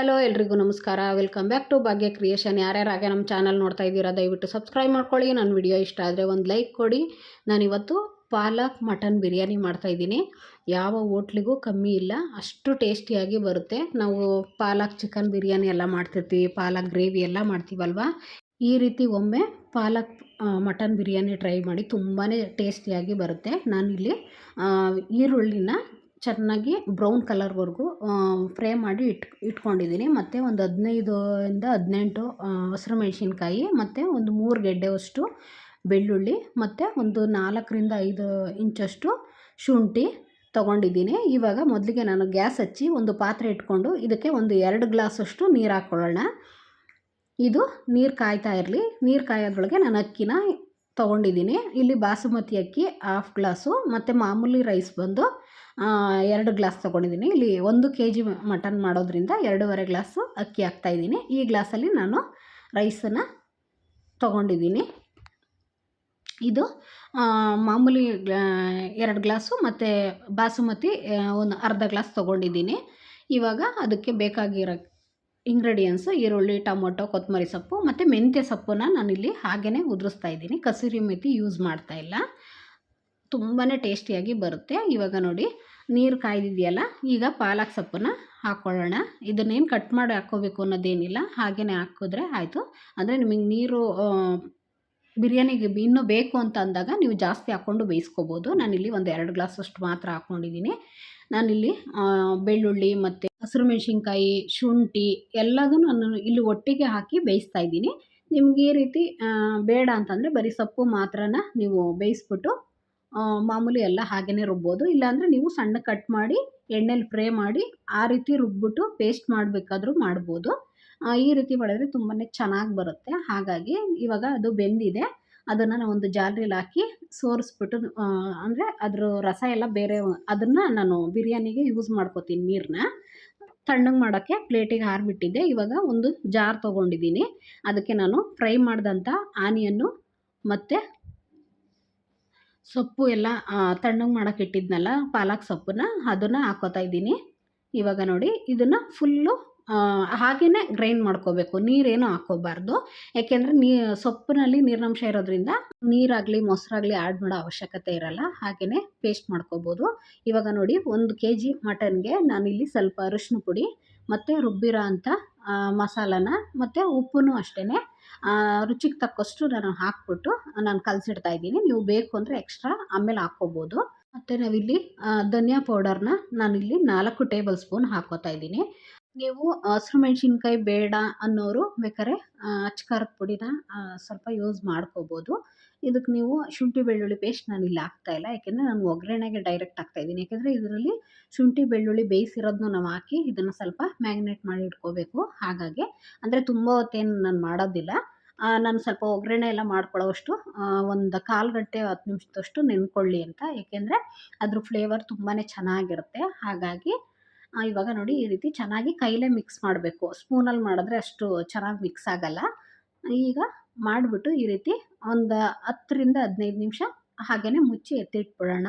Hello, ಎಲ್ರಿಗೂ ನಮಸ್ಕಾರ. Welcome back to Bhagya Creation ಯಾರ್ಯಾರು ಹಾಗೆ ನಮ್ಮ ಚಾನಲ್ ನೋಡ್ತಾ ಇದ್ದೀರಾ, ದಯವಿಟ್ಟು ಸಬ್ಸ್ಕ್ರೈಬ್ ಮಾಡ್ಕೊಳ್ಳಿ. ನನ್ನ ವಿಡಿಯೋ ಇಷ್ಟ ಆದರೆ ಒಂದು ಲೈಕ್ ಕೊಡಿ. ನಾನಿವತ್ತು ಪಾಲಕ್ ಮಟನ್ ಬಿರಿಯಾನಿ ಮಾಡ್ತಾಯಿದ್ದೀನಿ ಯಾವ ಹೋಟ್ಲಿಗೂ ಕಮ್ಮಿ ಇಲ್ಲ, ಅಷ್ಟು ಟೇಸ್ಟಿಯಾಗಿ ಬರುತ್ತೆ. ನಾವು ಪಾಲಕ್ ಚಿಕನ್ ಬಿರಿಯಾನಿ ಎಲ್ಲ ಮಾಡ್ತಿರ್ತೀವಿ, ಪಾಲಕ್ ಗ್ರೇವಿ ಎಲ್ಲ ಮಾಡ್ತೀವಲ್ವ? ಈ ರೀತಿ ಒಮ್ಮೆ ಪಾಲಕ್ ಮಟನ್ ಬಿರಿಯಾನಿ ಟ್ರೈ ಮಾಡಿ ತುಂಬಾ ಟೇಸ್ಟಿಯಾಗಿ ಬರುತ್ತೆ. ನಾನಿಲ್ಲಿ ಈರುಳ್ಳಿನ ಚೆನ್ನಾಗಿ ಬ್ರೌನ್ ಕಲರ್ವರೆಗೂ ಫ್ರೈ ಮಾಡಿ ಇಟ್, ಇಟ್ಕೊಂಡಿದ್ದೀನಿ. ಮತ್ತು ಒಂದು ಹದಿನೈದು ಇಂದ ಹದಿನೆಂಟು ಹಸಿರು ಮೆಣಸಿನ್ಕಾಯಿ, ಮತ್ತು ಒಂದು ಮೂರು ಗೆಡ್ಡೆಯಷ್ಟು ಬೆಳ್ಳುಳ್ಳಿ, ಮತ್ತು ಒಂದು ನಾಲ್ಕರಿಂದ ಐದು ಇಂಚಷ್ಟು ಶುಂಠಿ ತೊಗೊಂಡಿದ್ದೀನಿ. ಇವಾಗ ಮೊದಲಿಗೆ ನಾನು ಗ್ಯಾಸ್ ಹಚ್ಚಿ ಒಂದು ಪಾತ್ರೆ ಇಟ್ಕೊಂಡು ಇದಕ್ಕೆ ಒಂದು ಎರಡು ಗ್ಲಾಸಷ್ಟು ನೀರು ಹಾಕ್ಕೊಳ್ಳೋಣ ಇದು ನೀರು ಕಾಯ್ತಾ ಇರಲಿ. ನೀರು ಕಾಯೋದ್ರೊಳಗೆ ನಾನು ಅಕ್ಕಿನ ತೊಗೊಂಡಿದ್ದೀನಿ. ಇಲ್ಲಿ ಬಾಸುಮತಿ ಅಕ್ಕಿ ಹಾಫ್ ಗ್ಲಾಸು ಮತ್ತು ಮಾಮೂಲಿ ರೈಸ್ ಬಂದು ಎರಡು ಗ್ಲಾಸ್ ತೊಗೊಂಡಿದ್ದೀನಿ. ಇಲ್ಲಿ ಒಂದು ಕೆ ಜಿ ಮಟನ್ ಮಾಡೋದ್ರಿಂದ ಎರಡೂವರೆ ಗ್ಲಾಸು ಅಕ್ಕಿ ಹಾಕ್ತಾಯಿದ್ದೀನಿ ಈ ಗ್ಲಾಸಲ್ಲಿ ನಾನು ರೈಸನ್ನು ತೊಗೊಂಡಿದ್ದೀನಿ. ಇದು ಮಾಮೂಲಿ ಎರಡು ಗ್ಲಾಸು ಮತ್ತು ಬಾಸುಮತಿ ಒಂದು ಅರ್ಧ ಗ್ಲಾಸ್ ತೊಗೊಂಡಿದ್ದೀನಿ. ಇವಾಗ ಅದಕ್ಕೆ ಬೇಕಾಗಿರೋ ಇಂಗ್ರೀಡಿಯೆಂಟ್ಸು ಈರುಳ್ಳಿ, ಟೊಮೊಟೊ, ಕೊತ್ತಂಬರಿ ಸೊಪ್ಪು ಮತ್ತು ಮೆಂತ್ಯ ಸೊಪ್ಪನ್ನ ನಾನಿಲ್ಲಿ ಹಾಗೆಯೇ ಉದುರಿಸ್ತಾ ಇದ್ದೀನಿ. ಕಸೂರಿ ಮೆಥಿ ಯೂಸ್ ಮಾಡ್ತಾ ಇಲ್ಲ. ತುಂಬಾ ಟೇಸ್ಟಿಯಾಗಿ ಬರುತ್ತೆ. ಇವಾಗ ನೋಡಿ, ನೀರು ಕಾಯ್ದಿದೆಯಲ್ಲ, ಈಗ ಪಾಲಕ್ ಸೊಪ್ಪನ್ನ ಹಾಕ್ಕೊಳ್ಳೋಣ ಇದನ್ನೇನು ಕಟ್ ಮಾಡಿ ಹಾಕ್ಕೋಬೇಕು ಅನ್ನೋದೇನಿಲ್ಲ. ಹಾಗೆಯೇ ಹಾಕಿದ್ರೆ ಆಯಿತು. ಅಂದರೆ ನಿಮಗೆ ನೀರು ಬಿರಿಯಾನಿಗೆ ಇನ್ನೂ ಬೇಕು ಅಂತ ಅಂದಾಗ ನೀವು ಜಾಸ್ತಿ ಹಾಕ್ಕೊಂಡು ಬೇಯಿಸ್ಕೋಬೋದು. ನಾನಿಲ್ಲಿ ಒಂದು ಎರಡು ಗ್ಲಾಸಷ್ಟು ಮಾತ್ರ ಹಾಕ್ಕೊಂಡಿದ್ದೀನಿ. ನಾನಿಲ್ಲಿ ಬೆಳ್ಳುಳ್ಳಿ ಮತ್ತು ಹಸಿರು ಮೆಣಸಿನ್ಕಾಯಿ, ಶುಂಠಿ ಎಲ್ಲದೂ ನಾನು ಇಲ್ಲಿ ಒಟ್ಟಿಗೆ ಹಾಕಿ ಬೇಯಿಸ್ತಾ ಇದ್ದೀನಿ. ನಿಮ್ಗೆ ಈ ರೀತಿ ಬೇಡ ಅಂತಂದರೆ ಬರೀ ಸೊಪ್ಪು ಮಾತ್ರನ ನೀವು ಬೇಯಿಸ್ಬಿಟ್ಟು ಮಾಮೂಲಿ ಎಲ್ಲ ಹಾಗೇ ರುಬ್ಬೋದು. ಇಲ್ಲಾಂದರೆ ನೀವು ಸಣ್ಣ ಕಟ್ ಮಾಡಿ, ಎಣ್ಣೆಲಿ ಫ್ರೈ ಮಾಡಿ ಆ ರೀತಿ ರುಬ್ಬಿಟ್ಟು ಪೇಸ್ಟ್ ಮಾಡಬೇಕಾದ್ರೂ ಮಾಡ್ಬೋದು. ಈ ರೀತಿ ಮಾಡಿದ್ರೆ ತುಂಬಾ ಚೆನ್ನಾಗಿ ಬರುತ್ತೆ. ಹಾಗಾಗಿ ಇವಾಗ ಅದು ಬೆಂದಿದೆ. ಅದನ್ನು ನಾನು ಒಂದು ಜಾಲ್ರಿಲಿ ಹಾಕಿ ಸೋರಿಸ್ಬಿಟ್ಟು ಅಂದರೆ ಅದ್ರ ರಸ ಎಲ್ಲ ಬೇರೆ ಅದನ್ನು ನಾನು ಬಿರಿಯಾನಿಗೆ ಯೂಸ್ ಮಾಡ್ಕೋತೀನಿ ನೀರನ್ನ ತಣ್ಣಗೆ ಮಾಡೋಕ್ಕೆ ಪ್ಲೇಟಿಗೆ ಹಾರಿಬಿಟ್ಟಿದ್ದೆ. ಇವಾಗ ಒಂದು ಜಾರ್ ತೊಗೊಂಡಿದ್ದೀನಿ. ಅದಕ್ಕೆ ನಾನು ಫ್ರೈ ಮಾಡಿದಂಥ ಆನಿಯನ್ನು ಮತ್ತು ಸೊಪ್ಪು ಎಲ್ಲ ತಣ್ಣಗೆ ಮಾಡೋಕೆ ಇಟ್ಟಿದ್ನಲ್ಲ ಪಾಲಕ್ ಸೊಪ್ಪನ್ನ ಅದನ್ನು ಹಾಕೋತಾ ಇದ್ದೀನಿ. ಇವಾಗ ನೋಡಿ, ಇದನ್ನು ಫುಲ್ಲು ಹಾಗೆಯೇ ಗ್ರೈಂಡ್ ಮಾಡ್ಕೋಬೇಕು. ನೀರೇನು ಹಾಕ್ಕೋಬಾರ್ದು. ಯಾಕೆಂದರೆ ನೀ, ಸೊಪ್ಪಿನಲ್ಲಿ ನೀರಿನಂಶ ಇರೋದ್ರಿಂದ ನೀರಾಗಲಿ, ಮೊಸರಾಗಲಿ ಆ್ಯಡ್ ಮಾಡೋ ಅವಶ್ಯಕತೆ ಇರಲ್ಲ. ಹಾಗೆಯೇ ಪೇಸ್ಟ್ ಮಾಡ್ಕೋಬೋದು. ಇವಾಗ ನೋಡಿ, ಒಂದು ಕೆ ಜಿ ಮಟನ್ಗೆ ನಾನಿಲ್ಲಿ ಸ್ವಲ್ಪ ಅರಿಶಿನ ಪುಡಿ, ಮತ್ತು ರುಬ್ಬಿರೋ ಅಂಥ ಮಸಾಲನ, ಮತ್ತು ಉಪ್ಪು ಅಷ್ಟೇ ರುಚಿಗೆ ತಕ್ಕಷ್ಟು ನಾನು ಹಾಕ್ಬಿಟ್ಟು ನಾನು ಕಲಸಿಡ್ತಾ ಇದ್ದೀನಿ. ನೀವು ಬೇಕು ಅಂದರೆ ಎಕ್ಸ್ಟ್ರಾ ಆಮೇಲೆ ಹಾಕ್ಕೋಬೋದು. ಮತ್ತು ನಾವಿಲ್ಲಿ ಧನಿಯಾ ಪೌಡರ್ನ ನಾನಿಲ್ಲಿ ನಾಲ್ಕು ಟೇಬಲ್ ಸ್ಪೂನ್ ಹಾಕ್ಕೋತಾ ಇದ್ದೀನಿ. ನೀವು ಹಸಿರು ಮೆಣಸಿನ್ಕಾಯಿ ಬೇಡ ಅನ್ನೋರು ಬೇಕಾದ್ರೆ ಅಚ್ಚಕಾರದ ಪುಡಿನ ಸ್ವಲ್ಪ ಯೂಸ್ ಮಾಡ್ಕೋಬೋದು. ಇದಕ್ಕೆ ನೀವು ಶುಂಠಿ ಬೆಳ್ಳುಳ್ಳಿ ಪೇಸ್ಟ್ ನಾನು ಇಲ್ಲಿ ಹಾಕ್ತಾ ಇಲ್ಲ. ಯಾಕೆಂದರೆ ನಾನು ಒಗ್ಗರಣೆಗೆ ಡೈರೆಕ್ಟ್ ಹಾಕ್ತಾ ಇದ್ದೀನಿ. ಯಾಕೆಂದರೆ ಇದರಲ್ಲಿ ಶುಂಠಿ ಬೆಳ್ಳುಳ್ಳಿ ಬೇಯಿಸಿರೋದನ್ನ ನಾವು ಹಾಕಿ ಇದನ್ನು ಸ್ವಲ್ಪ ಮ್ಯಾಗ್ನೇಟ್ ಮಾಡಿ ಇಟ್ಕೋಬೇಕು. ಹಾಗಾಗಿ, ಅಂದರೆ ತುಂಬ ಹೊತ್ತೇನು ನಾನು ಮಾಡೋದಿಲ್ಲ. ನಾನು ಸ್ವಲ್ಪ ಒಗ್ಗರಣೆ ಎಲ್ಲ ಮಾಡ್ಕೊಳ್ಳೋವಷ್ಟು ಒಂದು ಕಾಲು ಗಂಟೆ ಹತ್ತು ನಿಮಿಷದಷ್ಟು ನೆನ್ಕೊಳ್ಳಿ ಅಂತ. ಏಕೆಂದರೆ ಅದ್ರ ಫ್ಲೇವರ್ ತುಂಬಾ ಚೆನ್ನಾಗಿರುತ್ತೆ. ಹಾಗಾಗಿ ಇವಾಗ ನೋಡಿ ಈ ರೀತಿ ಚೆನ್ನಾಗಿ ಕೈಲೇ ಮಿಕ್ಸ್ ಮಾಡಬೇಕು. ಸ್ಪೂನಲ್ಲಿ ಮಾಡಿದ್ರೆ ಅಷ್ಟು ಚೆನ್ನಾಗಿ ಮಿಕ್ಸ್ ಆಗಲ್ಲ. ಈಗ ಮಾಡಿಬಿಟ್ಟು ಈ ರೀತಿ ಒಂದು ಹತ್ತರಿಂದ ಹದಿನೈದು ನಿಮಿಷ ಹಾಗೆಯೇ ಮುಚ್ಚಿ ಎತ್ತಿಟ್ಬಿಡೋಣ.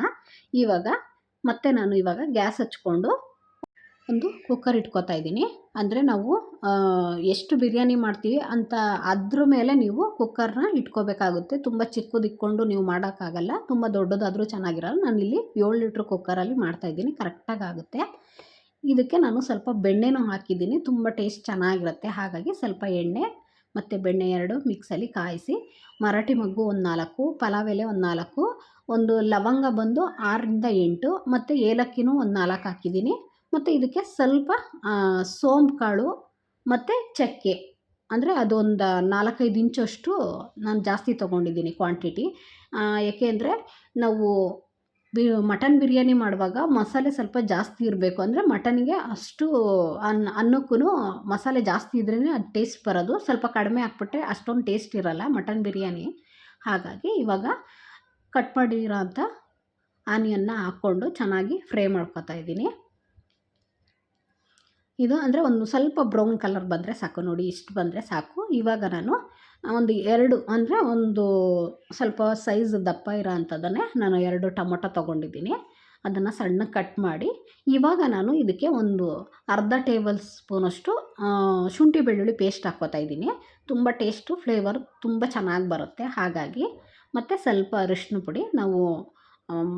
ಇವಾಗ ಮತ್ತೆ ನಾನು ಇವಾಗ ಗ್ಯಾಸ್ ಹಚ್ಕೊಂಡು ಒಂದು ಕುಕ್ಕರ್ ಇಟ್ಕೋತಾ ಇದ್ದೀನಿ. ಅಂದರೆ ನಾವು ಎಷ್ಟು ಬಿರಿಯಾನಿ ಮಾಡ್ತೀವಿ ಅಂತ ಅದ್ರ ಮೇಲೆ ನೀವು ಕುಕ್ಕರ್ನ ಇಟ್ಕೋಬೇಕಾಗುತ್ತೆ. ತುಂಬ ಚಿಕ್ಕದು ಇಟ್ಕೊಂಡು ನೀವು ಮಾಡೋಕ್ಕಾಗಲ್ಲ. ತುಂಬ ದೊಡ್ಡದಾದರೂ ಚೆನ್ನಾಗಿರಲ್ಲ. ನಾನಿಲ್ಲಿ ಏಳು ಲೀಟ್ರ್ ಕುಕ್ಕರಲ್ಲಿ ಮಾಡ್ತಾಯಿದ್ದೀನಿ ಕರೆಕ್ಟಾಗಿ ಆಗುತ್ತೆ. ಇದಕ್ಕೆ ನಾನು ಸ್ವಲ್ಪ ಬೆಣ್ಣೆನೂ ಹಾಕಿದ್ದೀನಿ. ತುಂಬ ಟೇಸ್ಟ್ ಚೆನ್ನಾಗಿರುತ್ತೆ. ಹಾಗಾಗಿ ಸ್ವಲ್ಪ ಎಣ್ಣೆ, ಮತ್ತು ಬೆಣ್ಣೆ ಎರಡು ಮಿಕ್ಸಲ್ಲಿ ಕಾಯಿಸಿ, ಮರಾಠಿ ಮಗ್ಗು ಒಂದು ನಾಲ್ಕು, ಪಲಾವ್ ಎಲೆ ಒಂದು ನಾಲ್ಕು, ಒಂದು ಲವಂಗ ಬಂದು ಆರರಿಂದ ಎಂಟು, ಮತ್ತು ಏಲಕ್ಕಿನೂ ಒಂದು ನಾಲ್ಕು ಹಾಕಿದ್ದೀನಿ. ಮತ್ತು ಇದಕ್ಕೆ ಸ್ವಲ್ಪ ಸೋಂಪು ಕಾಳು, ಮತ್ತು ಚಕ್ಕೆ. ಅಂದರೆ ಅದೊಂದು ನಾಲ್ಕೈದು ಇಂಚಷ್ಟು ನಾನು ಜಾಸ್ತಿ ತೊಗೊಂಡಿದ್ದೀನಿ ಕ್ವಾಂಟಿಟಿ ಏಕೆಂದರೆ ನಾವು ಬಿ, ಮಟನ್ ಬಿರಿಯಾನಿ ಮಾಡುವಾಗ ಮಸಾಲೆ ಸ್ವಲ್ಪ ಜಾಸ್ತಿ ಇರಬೇಕು. ಅಂದರೆ ಮಟನ್ಗೆ ಅಷ್ಟು ಅನ್ನ ಅನ್ನಕ್ಕೂ ಮಸಾಲೆ ಜಾಸ್ತಿ ಇದ್ರೇ ಅದು ಟೇಸ್ಟ್ ಬರೋದು. ಸ್ವಲ್ಪ ಕಡಿಮೆ ಹಾಕ್ಬಿಟ್ರೆ ಅಷ್ಟೊಂದು ಟೇಸ್ಟ್ ಇರಲ್ಲ ಮಟನ್ ಬಿರಿಯಾನಿ. ಹಾಗಾಗಿ ಇವಾಗ ಕಟ್ ಮಾಡಿರೋ ಅಂಥ ಆನಿಯನ್ನ ಹಾಕ್ಕೊಂಡು ಚೆನ್ನಾಗಿ ಫ್ರೈ ಮಾಡ್ಕೊತಾ ಇದ್ದೀನಿ. ಇದು ಅಂದರೆ ಒಂದು ಸ್ವಲ್ಪ ಬ್ರೌನ್ ಕಲರ್ ಬಂದರೆ ಸಾಕು ನೋಡಿ, ಇಷ್ಟು ಬಂದರೆ ಸಾಕು. ಇವಾಗ ನಾನು, ಒಂದು ಎರಡು ಅಂದರೆ ಒಂದು ಸ್ವಲ್ಪ ಸೈಜ್ ದಪ್ಪ ಇರೋ ಅಂಥದ್ದನ್ನೇ ನಾನು ಎರಡು ಟೊಮೊಟೊ ತೊಗೊಂಡಿದ್ದೀನಿ. ಅದನ್ನು ಸಣ್ಣ ಕಟ್ ಮಾಡಿ, ಇವಾಗ ನಾನು ಇದಕ್ಕೆ ಒಂದು ಅರ್ಧ ಟೇಬಲ್ ಸ್ಪೂನಷ್ಟು ಶುಂಠಿ ಬೆಳ್ಳುಳ್ಳಿ ಪೇಸ್ಟ್ ಹಾಕ್ಕೋತಾ ಇದ್ದೀನಿ. ತುಂಬ ಟೇಸ್ಟು, ಫ್ಲೇವರ್ ತುಂಬ ಚೆನ್ನಾಗಿ ಬರುತ್ತೆ. ಹಾಗಾಗಿ, ಮತ್ತು ಸ್ವಲ್ಪ ಅರಿಶಿನ ಪುಡಿ ನಾವು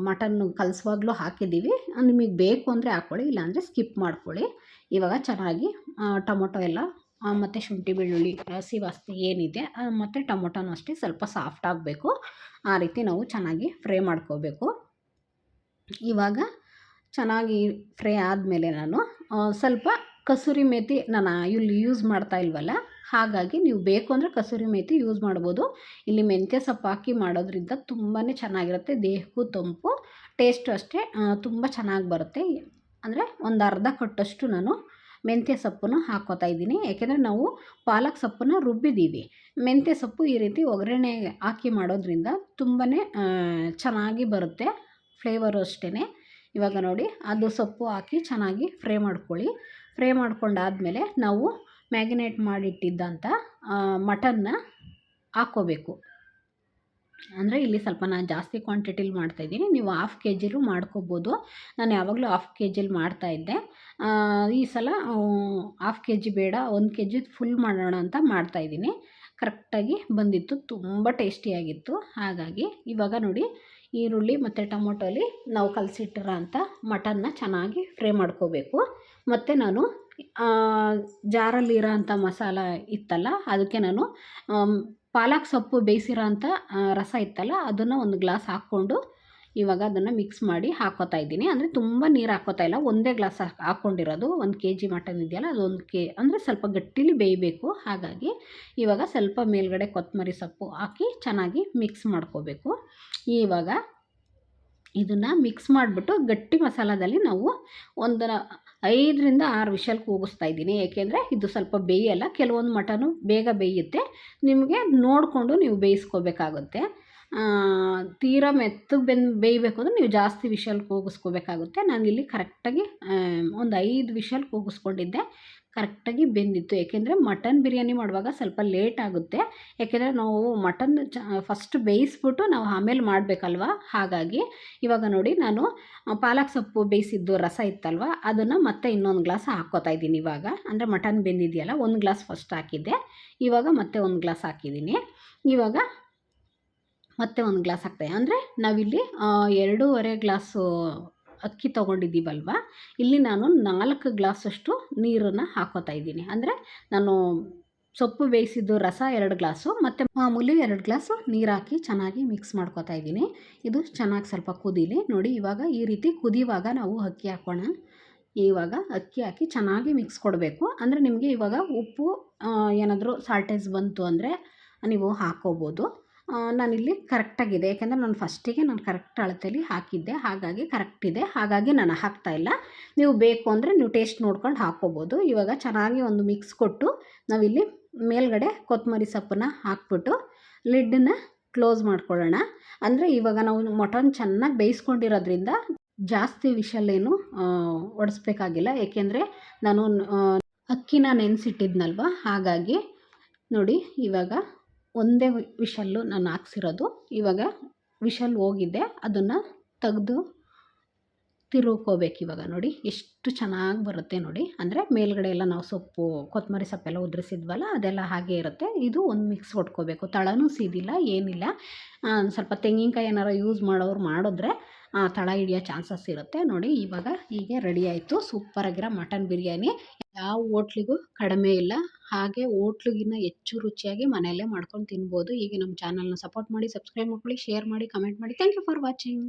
ಮಟನ್ ಕಲಸುವಾಗಲೂ ಹಾಕಿದ್ದೀವಿ. ನಿಮಗೆ ಬೇಕು ಅಂದರೆ ಹಾಕ್ಕೊಳ್ಳಿ ಇಲ್ಲಾಂದರೆ ಸ್ಕಿಪ್ ಮಾಡ್ಕೊಳ್ಳಿ. ಇವಾಗ ಚೆನ್ನಾಗಿ ಟೊಮೊಟೊ ಎಲ್ಲ ಮತ್ತು ಶುಂಠಿ ಬೆಳ್ಳುಳ್ಳಿ, ಹಸಿ ವಾಸನೆ ಏನಿದೆ ಮತ್ತು ಟೊಮೊಟೊನೂ ಅಷ್ಟೇ ಸ್ವಲ್ಪ ಸಾಫ್ಟ್ ಆಗಬೇಕು. ಆ ರೀತಿ ನಾವು ಚೆನ್ನಾಗಿ ಫ್ರೈ ಮಾಡ್ಕೋಬೇಕು. ಇವಾಗ ಚೆನ್ನಾಗಿ ಫ್ರೈ ಆದಮೇಲೆ ನಾನು ಸ್ವಲ್ಪ ಕಸೂರಿ ಮೇಥಿ ನಾನು ಇಲ್ಲಿ ಯೂಸ್ ಮಾಡ್ತಾ ಇಲ್ವಲ್ಲ ಹಾಗಾಗಿ ನೀವು ಬೇಕು ಅಂದರೆ ಕಸೂರಿ ಮೇಥಿ ಯೂಸ್ ಮಾಡ್ಬೋದು. ಇಲ್ಲಿ ಮೆಂತ್ಯ ಸೊಪ್ಪು ಹಾಕಿ ಮಾಡೋದ್ರಿಂದ ತುಂಬಾ ಚೆನ್ನಾಗಿರುತ್ತೆ. ದೇಹಕ್ಕೂ ತಂಪು ಟೇಸ್ಟು ಅಷ್ಟೇ ತುಂಬ ಚೆನ್ನಾಗಿ ಬರುತ್ತೆ. ಅಂದರೆ ಒಂದು ಅರ್ಧ ಕಟ್ಟಷ್ಟು ನಾನು ಮೆಂತ್ಯ ಸೊಪ್ಪನ್ನು ಹಾಕೋತಾ ಇದ್ದೀನಿ. ಯಾಕೆಂದರೆ ನಾವು ಪಾಲಕ್ ಸೊಪ್ಪನ್ನು ರುಬ್ಬಿದ್ದೀವಿ. ಮೆಂತ್ಯ ಸೊಪ್ಪು ಈ ರೀತಿ ಒಗ್ಗರಣೆ ಹಾಕಿ ಮಾಡೋದ್ರಿಂದ ತುಂಬಾ ಚೆನ್ನಾಗಿ ಬರುತ್ತೆ. ಫ್ಲೇವರು ಅಷ್ಟೇ ಇವಾಗ ನೋಡಿ, ಅದು ಸೊಪ್ಪು ಹಾಕಿ ಚೆನ್ನಾಗಿ ಫ್ರೈ ಮಾಡ್ಕೊಳ್ಳಿ. ಫ್ರೈ ಮಾಡ್ಕೊಂಡಾದಮೇಲೆ ನಾವು ಮ್ಯಾಗಿನೇಟ್ ಮಾಡಿಟ್ಟಿದ್ದಂಥ ಮಟನ್ನ ಹಾಕ್ಕೋಬೇಕು. ಅಂದರೆ ಇಲ್ಲಿ ಸ್ವಲ್ಪ ನಾನು ಜಾಸ್ತಿ ಕ್ವಾಂಟಿಟಿಲಿ ಮಾಡ್ತಾಯಿದ್ದೀನಿ. ನೀವು ಹಾಫ್ ಕೆ ಜಿಲೂ ಮಾಡ್ಕೋಬೋದು. ನಾನು ಯಾವಾಗಲೂ ಹಾಫ್ ಕೆ ಜಿಲಿ ಮಾಡ್ತಾಯಿದ್ದೆ ಈ ಸಲ ಹಾಫ್ ಕೆ ಜಿ ಬೇಡ, ಒಂದು ಕೆ ಜಿ ಫುಲ್ ಮಾಡೋಣ ಅಂತ ಮಾಡ್ತಾಯಿದ್ದೀನಿ. ಕರೆಕ್ಟಾಗಿ ಬಂದಿತ್ತು. ತುಂಬ ಟೇಸ್ಟಿಯಾಗಿತ್ತು. ಹಾಗಾಗಿ ಇವಾಗ ನೋಡಿ, ಈರುಳ್ಳಿ ಮತ್ತು ಟೊಮೊಟೊಲಿ ನಾವು ಕಲಸಿಟ್ಟಿರೋ ಅಂಥ ಮಟನ್ನ ಚೆನ್ನಾಗಿ ಫ್ರೈ ಮಾಡ್ಕೋಬೇಕು. ಮತ್ತು ನಾನು ಜಾರಲ್ಲಿರೋ ಅಂಥ ಮಸಾಲ ಇತ್ತಲ್ಲ, ಅದಕ್ಕೆ ನಾನು ಪಾಲಕ್ ಸೊಪ್ಪು ಬೇಯಿಸಿರೋ ಅಂಥ ರಸ ಇತ್ತಲ್ಲ, ಅದನ್ನು ಒಂದು ಗ್ಲಾಸ್ ಹಾಕ್ಕೊಂಡು ಇವಾಗ ಅದನ್ನು ಮಿಕ್ಸ್ ಮಾಡಿ ಹಾಕೋತಾ ಇದ್ದೀನಿ. ಅಂದರೆ ತುಂಬ ನೀರು ಹಾಕೋತಾ ಇಲ್ಲ, ಒಂದೇ ಗ್ಲಾಸ್ ಹಾಕ್ಕೊಂಡಿರೋದು. ಒಂದು ಕೆ ಜಿ ಮಟನ್ ಇದೆಯಲ್ಲ ಅದೊಂದು ಕೆ, ಅಂದರೆ ಸ್ವಲ್ಪ ಗಟ್ಟಿಲಿ ಬೇಯಬೇಕು. ಹಾಗಾಗಿ ಇವಾಗ ಸ್ವಲ್ಪ ಮೇಲ್ಗಡೆ ಕೊತ್ತಂಬರಿ ಸೊಪ್ಪು ಹಾಕಿ ಚೆನ್ನಾಗಿ ಮಿಕ್ಸ್ ಮಾಡ್ಕೋಬೇಕು. ಇವಾಗ ಇದನ್ನು ಮಿಕ್ಸ್ ಮಾಡಿಬಿಟ್ಟು ಗಟ್ಟಿ ಮಸಾಲದಲ್ಲಿ ನಾವು ಒಂದು ಐದರಿಂದ ಆರು ವಿಷಲ್ ಕೂಗಿಸ್ತಾ ಇದ್ದೀನಿ. ಏಕೆಂದರೆ ಇದು ಸ್ವಲ್ಪ ಬೇಯಲ್ಲ, ಕೆಲವೊಂದು ಮಟನು ಬೇಗ ಬೇಯುತ್ತೆ. ನಿಮಗೆ ನೋಡಿಕೊಂಡು ನೀವು ಬೇಯಿಸ್ಕೋಬೇಕಾಗುತ್ತೆ. ತೀರಾ ಮೆತ್ತಗೆ ಬೆಂದು ಬೇಯಬೇಕು ಅಂದರೆ ನೀವು ಜಾಸ್ತಿ ವಿಷಲ್ ಕೂಗಿಸ್ಕೋಬೇಕಾಗುತ್ತೆ ಇಲ್ಲಿ ಕರೆಕ್ಟಾಗಿ ಒಂದು ಐದು ವಿಷಲ್ ಕೂಗಿಸ್ಕೊಂಡಿದ್ದೆ ಕರೆಕ್ಟಾಗಿ ಬೆಂದಿತ್ತು. ಏಕೆಂದರೆ ಮಟನ್ ಬಿರಿಯಾನಿ ಮಾಡುವಾಗ ಸ್ವಲ್ಪ ಲೇಟ್ ಆಗುತ್ತೆ. ಏಕೆಂದರೆ ನಾವು ಮಟನ್ ಚ ಫಸ್ಟ್ ಬೇಯಿಸ್ಬಿಟ್ಟು ನಾವು ಆಮೇಲೆ ಮಾಡಬೇಕಲ್ವ? ಹಾಗಾಗಿ ಇವಾಗ ನೋಡಿ ನಾನು ಪಾಲಕ್ ಸೊಪ್ಪು ಬೇಯಿಸಿದ್ದು ರಸ ಇತ್ತಲ್ವ? ಅದನ್ನು ಮತ್ತೆ ಇನ್ನೊಂದು ಗ್ಲಾಸ್ ಹಾಕ್ಕೋತಾ ಇದ್ದೀನಿ ಇವಾಗ. ಅಂದರೆ ಮಟನ್ ಬೆಂದಿದೆಯಲ್ಲ, ಒಂದು ಗ್ಲಾಸ್ ಫಸ್ಟ್ ಹಾಕಿದ್ದೆ. ಇವಾಗ ಮತ್ತೆ ಒಂದು ಗ್ಲಾಸ್ ಹಾಕಿದ್ದೀನಿ. ಇವಾಗ ಮತ್ತೆ ಒಂದು ಗ್ಲಾಸ್ ಹಾಕ್ತೆ ಅಂದರೆ ನಾವಿಲ್ಲಿ ಎರಡೂವರೆ ಗ್ಲಾಸು ಅಕ್ಕಿ ತೊಗೊಂಡಿದ್ದೀವಲ್ವ? ಇಲ್ಲಿ ನಾನು ನಾಲ್ಕು ಗ್ಲಾಸಷ್ಟು ನೀರನ್ನು ಹಾಕೋತಾ ಇದ್ದೀನಿ. ಅಂದರೆ ನಾನು ಸೊಪ್ಪು ಬೇಯಿಸಿದ್ದು ರಸ ಎರಡು ಗ್ಲಾಸು, ಮತ್ತು ಮಾಮೂಲಿ ಎರಡು ಗ್ಲಾಸು ನೀರು ಹಾಕಿ ಚೆನ್ನಾಗಿ ಮಿಕ್ಸ್ ಮಾಡ್ಕೋತಾ ಇದ್ದೀನಿ. ಇದು ಚೆನ್ನಾಗಿ ಸ್ವಲ್ಪ ಕುದೀಲಿ. ನೋಡಿ, ಇವಾಗ ಈ ರೀತಿ ಕುದಿಯುವಾಗ ನಾವು ಅಕ್ಕಿ ಹಾಕೋಣ. ಇವಾಗ ಅಕ್ಕಿ ಹಾಕಿ ಚೆನ್ನಾಗಿ ಮಿಕ್ಸ್ ಕೊಡಬೇಕು. ಅಂದರೆ ನಿಮಗೆ ಇವಾಗ ಉಪ್ಪು ಏನಾದರೂ ಸಾಲ್ಟೇಜ್ ಬಂತು ಅಂದರೆ ನೀವು ಹಾಕೋಬೋದು. ನಾನಿಲ್ಲಿ ಕರೆಕ್ಟಾಗಿದೆ ಯಾಕೆಂದರೆ ನಾನು ಫಸ್ಟಿಗೆ ನಾನು ಕರೆಕ್ಟ್ ಅಳತೆಯಲ್ಲಿ ಹಾಕಿದ್ದೆ. ಹಾಗಾಗಿ ಕರೆಕ್ಟ್ ಇದೆ. ಹಾಗಾಗಿ ನಾನು ಹಾಕ್ತಾಯಿಲ್ಲ ನೀವು ಬೇಕು ಅಂದರೆ ನೀವು ಟೇಸ್ಟ್ ನೋಡ್ಕೊಂಡು ಹಾಕ್ಕೋಬೋದು. ಇವಾಗ ಚೆನ್ನಾಗಿ ಒಂದು ಮಿಕ್ಸ್ ಕೊಟ್ಟು ನಾವಿಲ್ಲಿ ಮೇಲ್ಗಡೆ ಕೊತ್ತಂಬರಿ ಸೊಪ್ಪನ್ನ ಹಾಕ್ಬಿಟ್ಟು ಲಿಡ್ಡನ್ನು ಕ್ಲೋಸ್ ಮಾಡ್ಕೊಳ್ಳೋಣ. ಅಂದರೆ ಇವಾಗ ನಾವು ಮಟನ್ ಚೆನ್ನಾಗಿ ಬೇಯಿಸ್ಕೊಂಡಿರೋದ್ರಿಂದ ಜಾಸ್ತಿ ವಿಷಲ್ಲೇನು ಒಡಿಸ್ಬೇಕಾಗಿಲ್ಲ. ಏಕೆಂದರೆ ನಾನು ಅಕ್ಕಿನ ನೆನೆಸಿಟ್ಟಿದ್ನಲ್ವ? ಹಾಗಾಗಿ ನೋಡಿ, ಇವಾಗ ಒಂದೇ ವಿಶಲ್ಲು ನಾನು ಹಾಕ್ಸಿರೋದು. ಇವಾಗ ವಿಶಲ್ ಹೋಗಿದೆ. ಅದನ್ನು ತೆಗೆದು ತಿರುಕೋಬೇಕು ಇವಾಗ ನೋಡಿ. ಎಷ್ಟು ಚೆನ್ನಾಗಿ ಬರುತ್ತೆ ನೋಡಿ. ಅಂದರೆ ಮೇಲ್ಗಡೆ ಎಲ್ಲ ನಾವು ಸೊಪ್ಪು ಕೊತ್ತಂಬರಿ ಸೊಪ್ಪೆಲ್ಲ ಉದುರಿಸಿದ್ವಲ್ಲ, ಅದೆಲ್ಲ ಹಾಗೆ ಇರುತ್ತೆ. ಇದು ಒಂದು ಮಿಕ್ಸ್ ಹೊಡ್ಕೋಬೇಕು. ತಳನೂ ಸೀದಿಲ್ಲ, ಏನಿಲ್ಲ. ಸ್ವಲ್ಪ ತೆಂಗಿನಕಾಯಿ ಏನಾರು ಯೂಸ್ ಮಾಡೋರು ಮಾಡಿದ್ರೆ ತಳ ಹಿಡಿಯೋ ಚಾನ್ಸಸ್ ಇರುತ್ತೆ. ನೋಡಿ, ಇವಾಗ ಹೀಗೆ ರೆಡಿ ಆಯಿತು. ಸೂಪರಾಗಿರೋ ಮಟನ್ ಬಿರಿಯಾನಿ. ಯಾವ ಹೋಟ್ಲಿಗೂ ಕಡಿಮೆ ಇಲ್ಲ. ಹಾಗೆ ಹೋಟ್ಲಿಗಿನ್ನ ಹೆಚ್ಚು ರುಚಿಯಾಗಿ ಮನೆಯಲ್ಲೇ ಮಾಡ್ಕೊಂಡು ತಿನ್ಬೋದು. ಹೀಗೆ ನಮ್ಮ ಚಾನಲ್ನ ಸಪೋರ್ಟ್ ಮಾಡಿ ಸಬ್ಸ್ಕ್ರೈಬ್ ಮಾಡ್ಕೊಳ್ಳಿ ಶೇರ್ ಮಾಡಿ ಕಮೆಂಟ್ ಮಾಡಿ. Thank you for watching